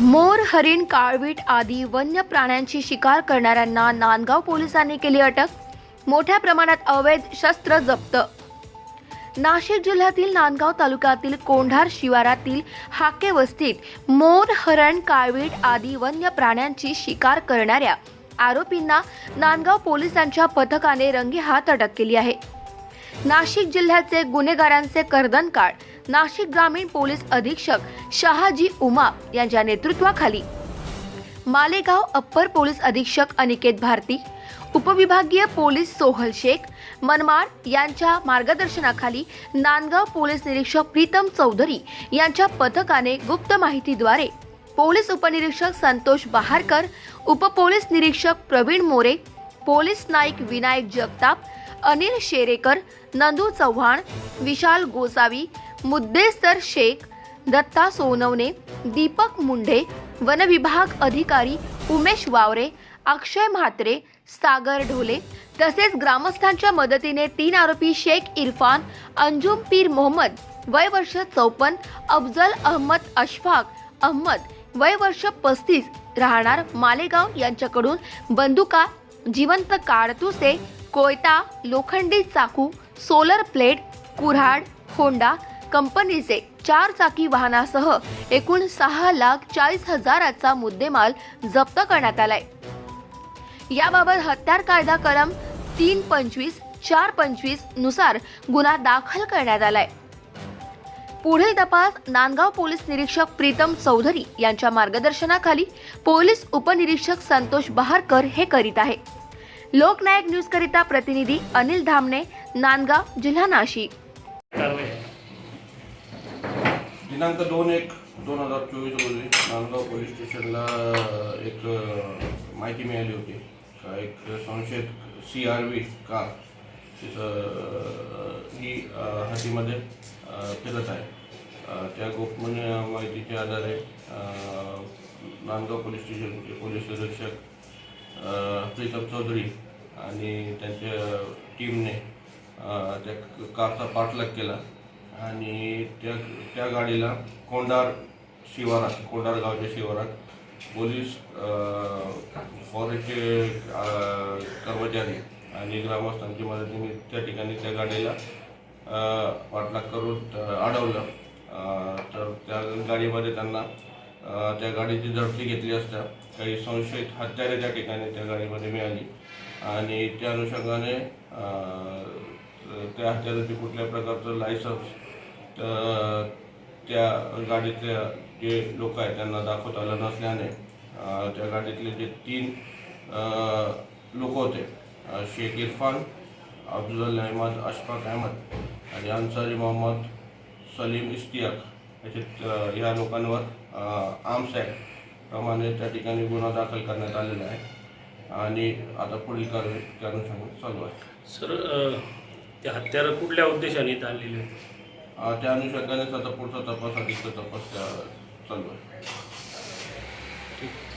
मोर हरिण काळवीट आदी वन्य प्राण्यांची शिकार करणाऱ्यांना नांदगाव पोलिसांनी केली अटक. मोठ्या प्रमाणात अवैध शस्त्र जप्त. नाशिक जिल्ह्यातील नांदगाव तालुक्यातील कोंढार शिवारातील हाके वस्तीत मोर हरण काळवीट आदी वन्य प्राण्यांची शिकार करणाऱ्या आरोपींना नांदगाव पोलिसांच्या पथकाने रंगेहात अटक केली आहे. नाशिक जिल्ह्याचे गुन्हेगारांचे कर्दनकाळ नाशिक ग्रामीण पोलीस अधीक्षक शहाजी उमा यांच्या नेतृत्वाखाली. मालेगाव अप्पर पोलीस अधीक्षक अनिकेत भारती उपविभागीय पोलीस सोहल शेख मनमाड यांच्या मार्गदर्शनाखाली नांदगाव पोलीस निरीक्षक प्रीतम चौधरी यांच्या पथकाने गुप्त माहितीद्वारे पोलीस उपनिरीक्षक संतोष बहारकर उपपोलीस निरीक्षक प्रवीण मोरे पोलीस नाईक विनायक जगताप अनिल शेरेकर नंदू चव्हाण विशाल गोसावी मुद्देसर शेख दत्ता सोनवणे दीपक मुंढे वनविभाग अधिकारी उमेश वावरे अक्षय म्हात्रे सागर ढोले तसेच ग्रामस्थांच्या मदतीने तीन आरोपी शेख इरफान अंजुम पीर मोहम्मद वय वर्ष चौपन्न अफजल अहमद अशफाक अहमद वय वर्ष पस्तीस राहणार मालेगाव यांच्याकडून बंदुका जिवंत काडतुसे कोयता लोखंडी चाकू सोलर प्लेट कुऱ्हाड होंडा कंपनीचे चार चाकी वाहनासह एकूण सहा लाख चाळीस हजाराचा मुद्देमाल जप्त करण्यात आलाय. याबाबत हत्यार कायदा कलम तीन पंचवीस चार पंचवीसनुसार गुन्हा दाखल करण्यात आलाय. पुढील तपास नांदगाव पोलीस निरीक्षक प्रीतम चौधरी यांच्या मार्गदर्शनाखाली पोलीस उपनिरीक्षक संतोष बहारकर हे करीत आहे. लोकनायक न्यूज करिता प्रतिनिधी अनिल धामणे नांदगाव जिल्हा नाशिक. दिनांक दोन एक दोन हजार चोवीस रोजी नांदगाव पोलीस स्टेशनला एक माहिती मिळाली होती. का एक संशयित सी आर व्ही कार ही हातीमध्ये फिरत आहे. त्या गोपनीय म्हणजे माहितीच्या आधारे नांदगाव पोलीस स्टेशनचे पोलीस निरीक्षक प्रीतम चौधरी आणि त्यांच्या टीमने त्या कारचा पाठलाग केला. आणि त्या त्या गाडीला कोंडार शिवारात कोंडार गावच्या शिवारात पोलीस फॉरेस्टचे कर्मचारी आणि ग्रामस्थांची मदतीने त्या ठिकाणी त्या गाडीला अ, करून अडवलं. तर त्या गाडीमध्ये त्यांना त्या गाडीची झडती घेतली असता काही संशयित हत्यारे त्या ठिकाणी त्या गाडीमध्ये मिळाली. आणि त्या अनुषंगाने त्या हत्याराचे कुठल्या प्रकारचं लायसन्स तर त्या गाडीतल्या जे लोक आहेत त्यांना दाखवता आलं नसल्याने त्या गाडीतले जे तीन लोक होते शेख इरफान अफजल अहमद अशफाक अहमद आणि अन्सारी मोहम्मद सलीम इश्तियाक. याचे या ह्या लोकांवर आर्म्स ॲक्ट प्रमाणे त्या ठिकाणी गुन्हा दाखल करण्यात आलेला आहे. आणि आता पुढील कारवाई त्या अनुषंगाने चालू आहे. सर ते हत्यार कुठल्या उद्देशाने इथं आणलेले होते? त्या अनुषंगाने स्वतः पुढचा तपास अधिक तपास त्या चालू आहे. ठीक.